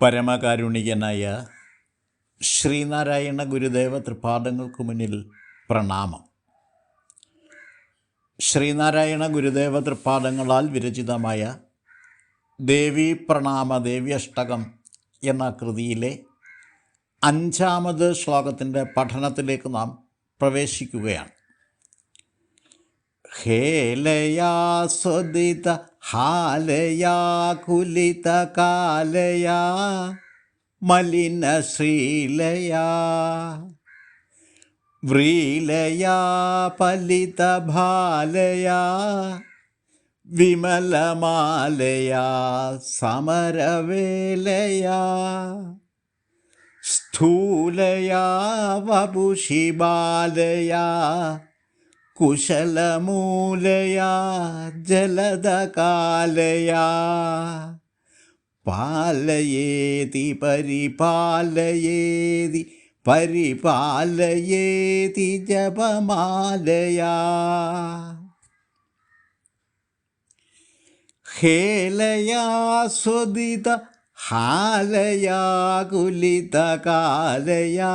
പരമകാരുണികനായ ശ്രീനാരായണ ഗുരുദേവ തൃപാദങ്ങൾക്ക് മുന്നിൽ പ്രണാമം. ശ്രീനാരായണ ഗുരുദേവ തൃപാദങ്ങളാൽ വിരചിതമായ ദേവി പ്രണാമ ദേവ്യഷ്ടകം എന്ന കൃതിയിലെ അഞ്ചാമത് ശ്ലോകത്തിന്റെ പഠനത്തിലേക്ക് നാം പ്രവേശിക്കുകയാണ്. ഹേലയാ സ്വദിത ഹാലയാ കുലിത കാലയാ മലിന ശ്രീലയാ വ്രീലയാ പലിത ഭാലയാ വിമലമാലയാ സമരവേലയാ സ്ഥൂലയാ വപുഷിബാലയാ കുശലമൂലയാ ജലദകാലയാ പാലയേതി പരിപാലയേതി പരിപാലയേതി ജപമാലയാ. ഹേലയാ സ്വദിത ഹാലയാ കുലിതകാലയാ.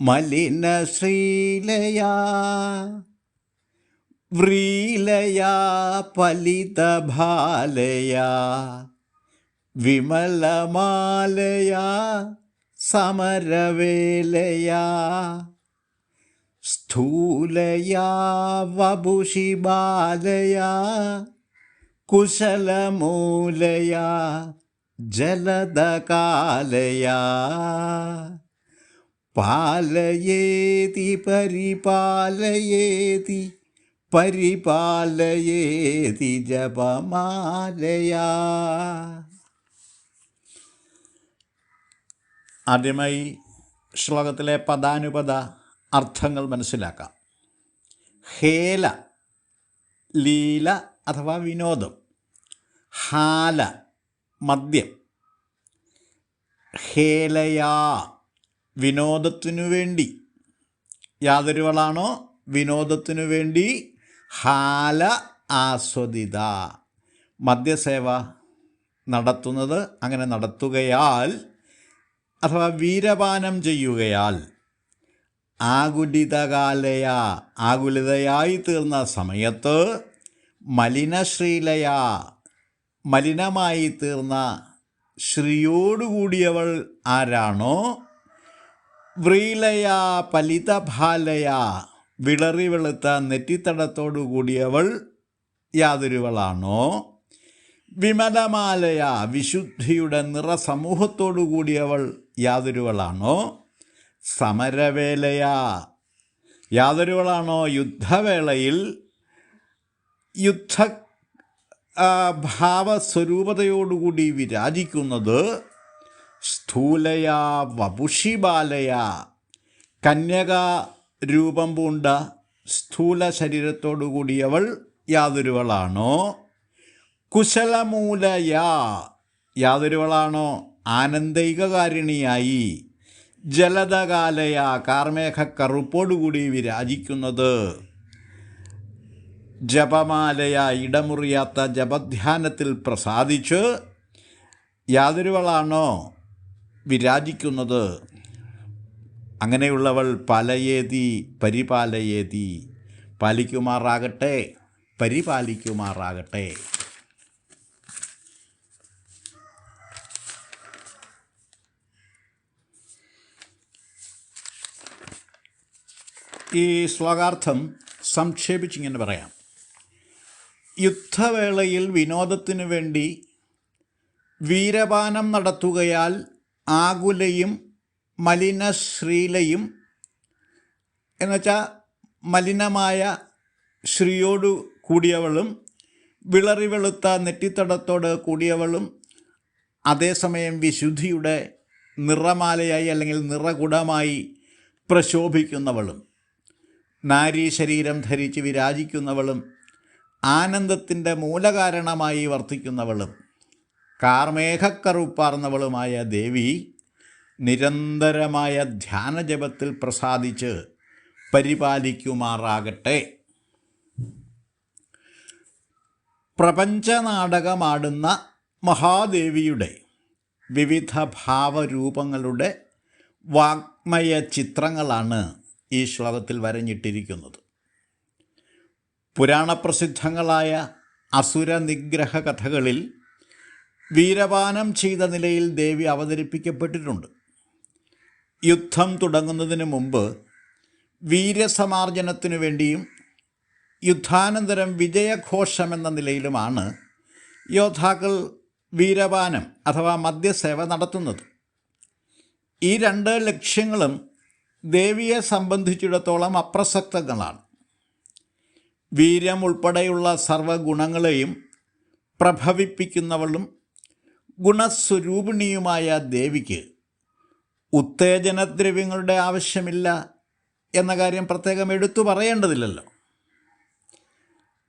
മലിനശ്രീലയാ വ്രീലയാ പലിതഭാലയാ വിമലമാലയാ സമരവേലയാ സ്ഥൂലയാ വപുഷിബാലയാ കുശലമൂലയാ ജലദകാലയാ പാലയേതി പരിപാലയേതി പരിപാലയേതി ജപമാലയാ. ആദ്യമായി ശ്ലോകത്തിലെ പദാനുപദ അർത്ഥങ്ങൾ മനസ്സിലാക്കാം. ഹേല ലീല അഥവാ വിനോദം. ഹാല മദ്യം. ഹേലയാ വിനോദത്തിനു വേണ്ടി. യാതൊരുവളാണോ? വിനോദത്തിനു വേണ്ടി ഹാല ആസ്വദിത. മദ്യസേവ നടത്തുന്നത് അങ്ങനെ നടത്തുകയാൽ അഥവാ വീരപാനം ചെയ്യുകയാൽ ആകുലിതകാലയ ആകുലിതയായി തീർന്ന സമയത്ത് മലിനശ്രീലയ മലിനമായി തീർന്ന ശ്രീയോടുകൂടിയവൾ ആരാണോ? വ്രീലയ പലിതഭാലയ വിളറി വെളുത്ത നെറ്റിത്തടത്തോടു കൂടിയവൾ യാതൊരുവളാണോ? വിമലമാലയ വിശുദ്ധിയുടെ നിറസമൂഹത്തോടു കൂടിയവൾ യാതൊരുവളാണോ? സമരവേലയ യാതൊരുവളാണോ? യുദ്ധവേളയിൽ യുദ്ധ ഭാവസ്വരൂപതയോടുകൂടി വിരാജിക്കുന്നത് സ്ഥൂലയാ വപുഷിബാലയ. കന്യക രൂപം പൂണ്ട സ്ഥൂല ശരീരത്തോടു കൂടിയവൾ യാതൊരുവളാണോ? കുശലമൂലയാ യാതൊരുവളാണോ? ആനന്ദികകാരിണിയായി. ജലതകാലയ കാർമേഘ കറുപ്പോടുകൂടി വിരാജിക്കുന്നത്. ജപമാലയ ഇടമുറിയാത്ത ജപധ്യാനത്തിൽ പ്രസാദിച്ച് യാതൊരുവളാണോ? വിരാജിക്കുന്നത്. അങ്ങനെയുള്ളവൾ പലയേതി പരിപാലയേതി. പാലിക്കുമാറാകട്ടെ പരിപാലിക്കുമാറാകട്ടെ. ഈ ശ്ലോകാർത്ഥം സംക്ഷേപിച്ചിങ്ങനെ പറയാം. യുദ്ധവേളയിൽ വിനോദത്തിനു വേണ്ടി വീരപാനം നടത്തുകയാൽ ആകുലയും മലിനശ്രീലയും എന്നുവെച്ചാൽ മലിനമായ ശ്രീയോടു കൂടിയവളും വിളറി വെളുത്ത നെറ്റിത്തടത്തോട് കൂടിയവളും അതേസമയം വിശുദ്ധിയുടെ നിറമാലയായി അല്ലെങ്കിൽ നിറകുടമായി പ്രശോഭിക്കുന്നവളും. നാരീ ശരീരം ധരിച്ച് വിരാജിക്കുന്നവളും ആനന്ദത്തിന്റെ മൂലകാരണമായി വർത്തിക്കുന്നവളും. കാർമേഘക്കറുപ്പാർന്നവളുമായ ദേവി നിരന്തരമായ ധ്യാനജപത്തിൽ പ്രസാദിച്ച് പരിപാലിക്കുമാറാകട്ടെ. പ്രപഞ്ചനാടകമാടുന്ന മഹാദേവിയുടെ വിവിധ ഭാവരൂപങ്ങളുടെ വാഗ്മയ ചിത്രങ്ങളാണ് ഈ ശ്ലോകത്തിൽ വരഞ്ഞിട്ടിരിക്കുന്നത്. പുരാണപ്രസിദ്ധങ്ങളായ അസുര നിഗ്രഹ കഥകളിൽ വീരപാനം ചെയ്ത നിലയിൽ ദേവി അവതരിപ്പിക്കപ്പെട്ടിട്ടുണ്ട്. യുദ്ധം തുടങ്ങുന്നതിന് മുമ്പ് വീര്യസമാർജനത്തിനു വേണ്ടിയും യുദ്ധാനന്തരം വിജയഘോഷമെന്ന നിലയിലുമാണ് യോദ്ധാക്കൾ വീരപാനം അഥവാ മദ്യസേവ നടത്തുന്നത്. ഈ രണ്ട് ലക്ഷ്യങ്ങളും ദേവിയെ സംബന്ധിച്ചിടത്തോളം അപ്രസക്തങ്ങളാണ്. വീര്യം ഉൾപ്പെടെയുള്ള സർവഗുണങ്ങളെയും പ്രഭവിപ്പിക്കുന്നവളും ഗുണസ്വരൂപിണിയുമായ ദേവിക്ക് ഉത്തേജനദ്രവ്യങ്ങളുടെ ആവശ്യമില്ല എന്ന കാര്യം പ്രത്യേകം എടുത്തു പറയേണ്ടതില്ലല്ലോ.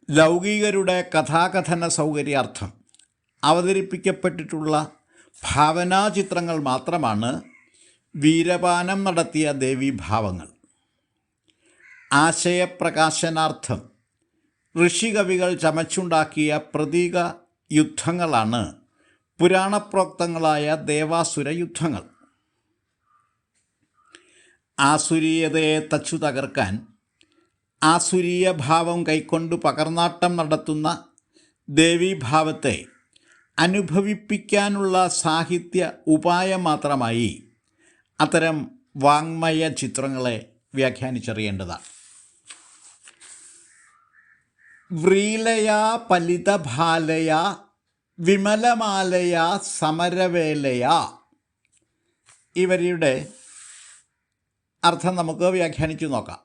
ലൗകികരുടെ കഥാകഥന സൗകര്യാർത്ഥം അവതരിപ്പിക്കപ്പെട്ടിട്ടുള്ള ഭാവനാചിത്രങ്ങൾ മാത്രമാണ് വീരപാനം നടത്തിയ ദേവീഭാവങ്ങൾ. ആശയപ്രകാശനാർത്ഥം ഋഷികവികൾ ചമച്ചുണ്ടാക്കിയ പ്രതീക യുദ്ധങ്ങളാണ് പുരാണപ്രോക്തങ്ങളായ ദേവാസുര യുദ്ധങ്ങൾ ആസുരീയതയെ തച്ചു തകർക്കാൻ ആസുരീയ ഭാവം കൈക്കൊണ്ട് പകർന്നാട്ടം നടത്തുന്ന ദേവീഭാവത്തെ അനുഭവിപ്പിക്കാനുള്ള സാഹിത്യ ഉപായം മാത്രമായി അത്തരം വാങ്മയ ചിത്രങ്ങളെ വ്യാഖ്യാനിച്ചറിയേണ്ടതാണ് വ്രീലയാ പലിതഭാലയ വിമലമാലയ സമരവേലയ. ഇവരുടെ അർത്ഥം നമുക്ക് വ്യാഖ്യാനിച്ചു നോക്കാം.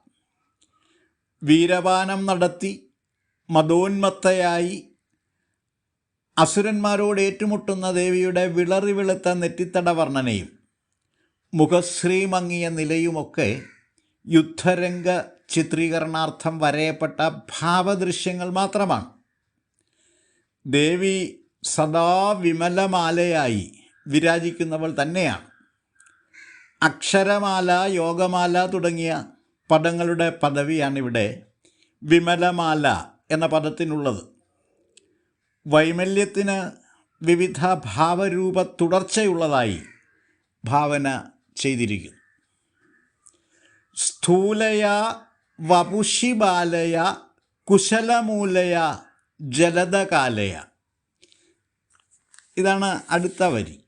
വീരപാനം നടത്തി മതോന്മത്തയായി അസുരന്മാരോട് ഏറ്റുമുട്ടുന്ന ദേവിയുടെ വിളറി വെളുത്ത നെറ്റിത്തട വർണനയും മുഖശ്രീ മങ്ങിയ നിലയുമൊക്കെ യുദ്ധരംഗ ചിത്രീകരണാർത്ഥം വരയപ്പെട്ട ഭാവദൃശ്യങ്ങൾ മാത്രമാണ്. ദേവി സദാ വിമലമാലയായി വിരാജിക്കുന്നവൾ തന്നെയാണ്. അക്ഷരമാല യോഗമാല തുടങ്ങിയ പദങ്ങളുടെ പദവിയാണിവിടെ വിമലമാല എന്ന പദത്തിനുള്ളത്. വൈമല്യത്തിന് വിവിധ ഭാവരൂപ തുടർച്ചയുള്ളതായി ഭാവന ചെയ്തിരിക്കുന്നു. സ്ഥൂലയ വപുഷിബാലയ കുശലമൂലയ ജലദകാലയ ഇതാണ് അടുത്ത വരി.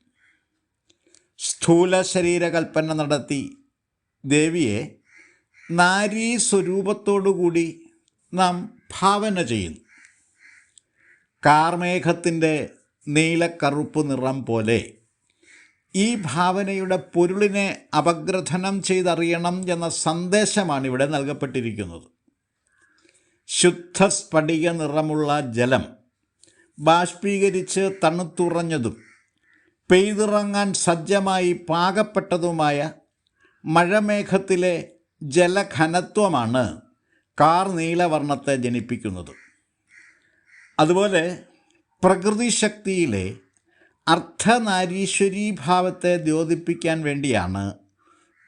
സ്ഥൂല ശരീരകൽപ്പന നടത്തി ദേവിയെ നാരീ സ്വരൂപത്തോടുകൂടി നാം ഭാവന ചെയ്യുന്നു. കാർമേഘത്തിന്റെ നീലക്കറുപ്പ് നിറം പോലെ ഈ ഭാവനയുടെ പൊരുളിനെ അപഗ്രഥനം ചെയ്തറിയണം എന്ന സന്ദേശമാണ് ഇവിടെ നൽകപ്പെട്ടിരിക്കുന്നത്. ശുദ്ധ സ്ഫടിക നിറമുള്ള ജലം ബാഷ്പീകരിച്ച് തണുത്തുറഞ്ഞതും പെയ്തിറങ്ങാൻ സജ്ജമായി പാകപ്പെട്ടതുമായ മഴമേഘത്തിലെ ജലഘനത്വമാണ് കാർ നീലവർണത്തെ ജനിപ്പിക്കുന്നത്. അതുപോലെ പ്രകൃതി ശക്തിയിലെ അർദ്ധനാരീശ്വരീ ഭാവത്തെ ദ്യോതിപ്പിക്കാൻ വേണ്ടിയാണ്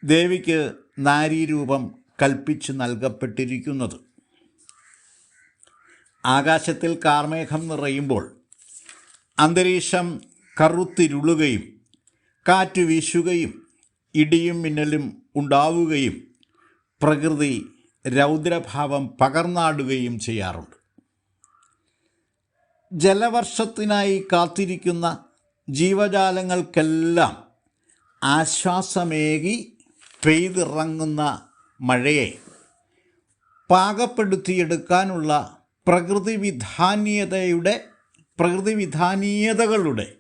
ദേവിക്ക് നാരീരൂപം കൽപ്പിച്ചു നൽകപ്പെട്ടിരിക്കുന്നത്. ആകാശത്തിൽ കാർമേഘം നിറയുമ്പോൾ അന്തരീക്ഷം കറുത്തിരുളുകയും കാറ്റ് വീശുകയും ഇടിയും മിന്നലും ഉണ്ടാവുകയും പ്രകൃതി രൗദ്രഭാവം പകർന്നാടുകയും ചെയ്യാറുണ്ട്. ജലവർഷത്തിനായി കാത്തിരിക്കുന്ന ജീവജാലങ്ങൾക്കെല്ലാം ആശ്വാസമേകി പെയ്തിറങ്ങുന്ന മഴയെ പാകപ്പെടുത്തിയെടുക്കാനുള്ള പ്രകൃതി വിധാനീയതയുടെ പ്രകൃതി വിധാനീയതകളുടെ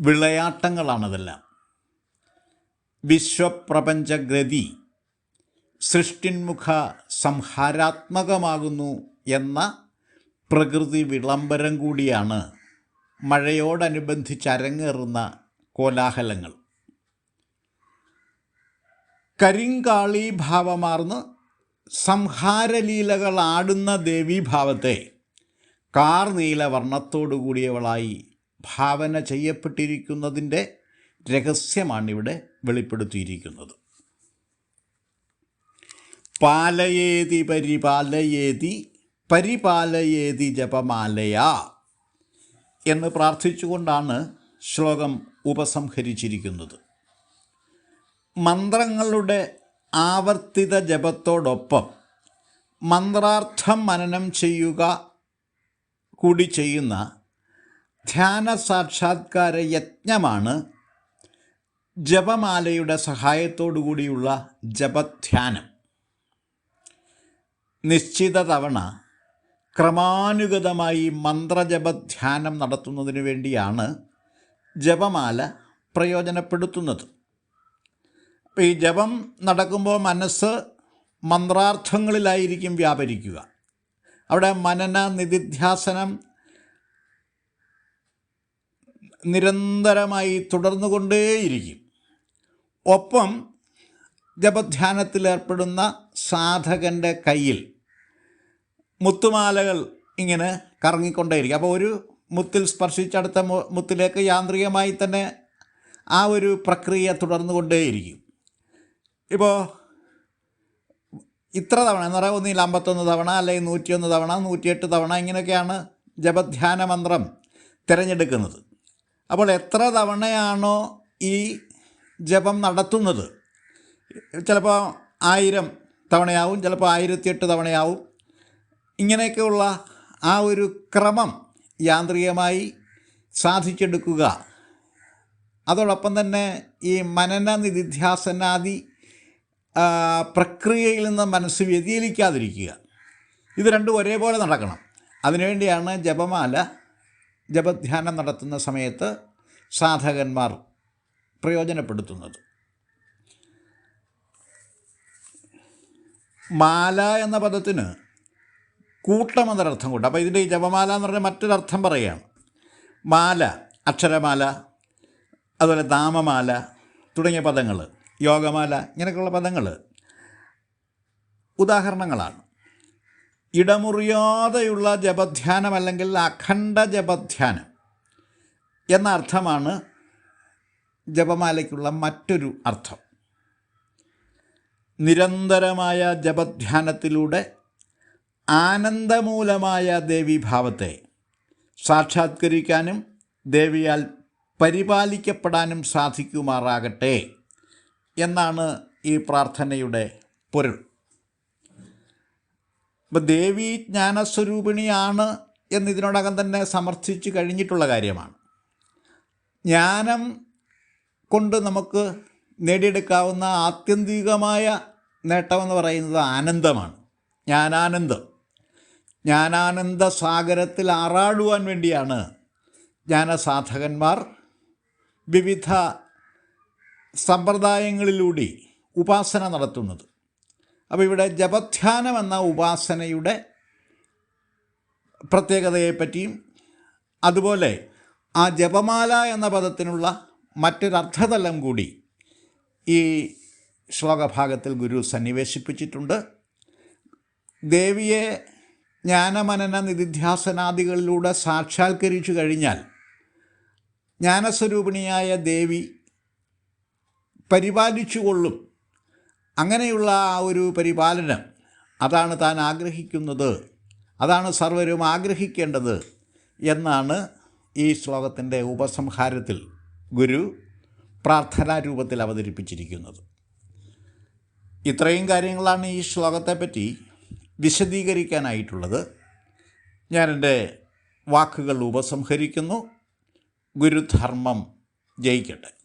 വിളയാട്ടങ്ങളാണതെല്ലാം. വിശ്വപ്രപഞ്ചഗതി സൃഷ്ടിന്മുഖ സംഹാരാത്മകമാകുന്നു എന്ന പ്രകൃതി വിളംബരം കൂടിയാണ് മഴയോടനുബന്ധിച്ച് അരങ്ങേറുന്ന കോലാഹലങ്ങൾ. കരിങ്കാളി ആടുന്ന ദേവീഭാവത്തെ കാർ നീല വർണത്തോടുകൂടിയവളായി ഭാവന ചെയ്യപ്പെട്ടിരിക്കുന്നതിന്റെ രഹസ്യമാണിവിടെ വെളിപ്പെടുത്തിയിരിക്കുന്നത്. പാലയേതി പരിപാലയേതി പരിപാലയേതി ജപമാലയ എന്ന് പ്രാർത്ഥിച്ചുകൊണ്ടാണ് ശ്ലോകം ഉപസംഹരിച്ചിരിക്കുന്നത്. മന്ത്രങ്ങളുടെ ആവർത്തിത ജപത്തോടൊപ്പം മന്ത്രാർത്ഥം മനനം ചെയ്യുക കൂടി ചെയ്യുന്ന ധ്യാന സാക്ഷാത്കാര യജ്ഞമാണ് ജപമാലയുടെ സഹായത്തോടു കൂടിയുള്ള ജപധ്യാനം. നിശ്ചിത തവണ ക്രമാനുഗതമായി മന്ത്രജപധ്യാനം നടത്തുന്നതിന് വേണ്ടിയാണ് ജപമാല പ്രയോജനപ്പെടുത്തുന്നത്. അപ്പോൾ ഈ ജപം നടക്കുമ്പോൾ മനസ്സ് മന്ത്രാർത്ഥങ്ങളിലായിരിക്കും വ്യാപരിക്കുക. അവിടെ മനന നിധിധ്യാസനം നിരന്തരമായി തുടർന്നുകൊണ്ടേയിരിക്കും. ഒപ്പം ജപധ്യാനത്തിലേർപ്പെടുന്ന സാധകന്റെ കയ്യിൽ മുത്തുമാലകൾ ഇങ്ങനെ കറങ്ങിക്കൊണ്ടേയിരിക്കും. അപ്പോൾ ഒരു മുത്തിൽ സ്പർശിച്ചടുത്ത മുത്തിലേക്ക് യാന്ത്രികമായി തന്നെ ആ ഒരു പ്രക്രിയ തുടർന്നുകൊണ്ടേയിരിക്കും. ഇപ്പോൾ ഇത്ര തവണ എന്ന് പറയുക ഒന്നിൽ അമ്പത്തൊന്ന് തവണ അല്ലെങ്കിൽ നൂറ്റിയൊന്ന് തവണ നൂറ്റിയെട്ട് തവണ ഇങ്ങനെയൊക്കെയാണ് ജപധ്യാന മന്ത്രം തിരഞ്ഞെടുക്കുന്നത്. അപ്പോൾ എത്ര തവണയാണോ ഈ ജപം നടത്തുന്നത്? ചിലപ്പോൾ ആയിരം തവണയാവും ചിലപ്പോൾ ആയിരത്തിയെട്ട് തവണയാവും. ഇങ്ങനെയൊക്കെയുള്ള ആ ഒരു ക്രമം യാന്ത്രികമായി സാധിച്ചെടുക്കുക. അതോടൊപ്പം തന്നെ ഈ മനന നിധിധ്യാസനാദി പ്രക്രിയയിൽ നിന്ന് മനസ്സ് വ്യതിചലിക്കാതിരിക്കുക. ഇത് രണ്ടും ഒരേപോലെ നടക്കണം. അതിനുവേണ്ടിയാണ് ജപമാല ജപധ്യാനം നടത്തുന്ന സമയത്ത് സാധകന്മാർ പ്രയോജനപ്പെടുത്തുന്നത്. മാല എന്ന പദത്തിന് കൂട്ടം എന്നൊരർത്ഥം കൂട്ടും അപ്പോൾ ഇതിന്റെ ഈ ജപമാല എന്ന് പറഞ്ഞാൽ മറ്റൊരർത്ഥം പറയുകയാണ്. മാല അക്ഷരമാല അതുപോലെ നാമമാല തുടങ്ങിയ പദങ്ങൾ. യോഗമാല ഇങ്ങനെയൊക്കെയുള്ള പദങ്ങൾ ഉദാഹരണങ്ങളാണ്. ഇടമുറിയാതെയുള്ള ജപധ്യാനം അല്ലെങ്കിൽ അഖണ്ഡ ജപധ്യാനം എന്ന അർത്ഥമാണ് ജപമാലയ്ക്കുള്ള മറ്റൊരു അർത്ഥം. നിരന്തരമായ ജപധ്യാനത്തിലൂടെ ആനന്ദമൂലമായ ദേവീഭാവത്തെ സാക്ഷാത്കരിക്കാനും ദേവിയാൽ പരിപാലിക്കപ്പെടാനും സാധിക്കുമാറാകട്ടെ. എന്നാണ് ഈ പ്രാർത്ഥനയുടെ പൊരുൾ. ഇപ്പം ദേവി ജ്ഞാനസ്വരൂപിണിയാണ് എന്നിതിനോടകം തന്നെ സമർത്ഥിച്ചു കഴിഞ്ഞിട്ടുള്ള കാര്യമാണ്. ജ്ഞാനം കൊണ്ട് നമുക്ക് നേടിയെടുക്കാവുന്ന ആത്യന്തികമായ നേട്ടമെന്ന് പറയുന്നത് ആനന്ദമാണ്. ജ്ഞാനാനന്ദം. ജ്ഞാനാനന്ദ സാഗരത്തിൽ ആറാടുവാൻ വേണ്ടിയാണ് ജ്ഞാനസാധകന്മാർ വിവിധ സമ്പ്രദായങ്ങളിലൂടെ ഉപാസന നടത്തുന്നത്. അപ്പോൾ ഇവിടെ ജപധ്യാനം എന്ന ഉപാസനയുടെ പ്രത്യേകതയെപ്പറ്റിയും അതുപോലെ ആ ജപമാല എന്ന പദത്തിനുള്ള മറ്റൊരർത്ഥതലം കൂടി ഈ ശ്ലോകഭാഗത്തിൽ ഗുരു സന്നിവേശിപ്പിച്ചിട്ടുണ്ട്. ദേവിയെ ജ്ഞാനമനന നിധിധ്യാസനാദികളിലൂടെ സാക്ഷാത്കരിച്ചു കഴിഞ്ഞാൽ ജ്ഞാനസ്വരൂപിണിയായ ദേവി പരിപാലിച്ചുകൊള്ളും. അങ്ങനെയുള്ള ആ ഒരു പരിപാലനം അതാണ് താൻ ആഗ്രഹിക്കുന്നത്. അതാണ് സർവരും ആഗ്രഹിക്കേണ്ടത് എന്നാണ് ഈ ശ്ലോകത്തിന്റെ ഉപസംഹാരത്തിൽ ഗുരു പ്രാർത്ഥനാ രൂപത്തിൽ അവതരിപ്പിച്ചിരിക്കുന്നത്. ഇത്രയും കാര്യങ്ങളാണ് ഈ ശ്ലോകത്തെപ്പറ്റി വിശദീകരിക്കാനായിട്ടുള്ളത്. ഞാൻ എന്റെ വാക്കുകൾ ഉപസംഹരിക്കുന്നു. ഗുരുധർമ്മം ജയിക്കട്ടെ.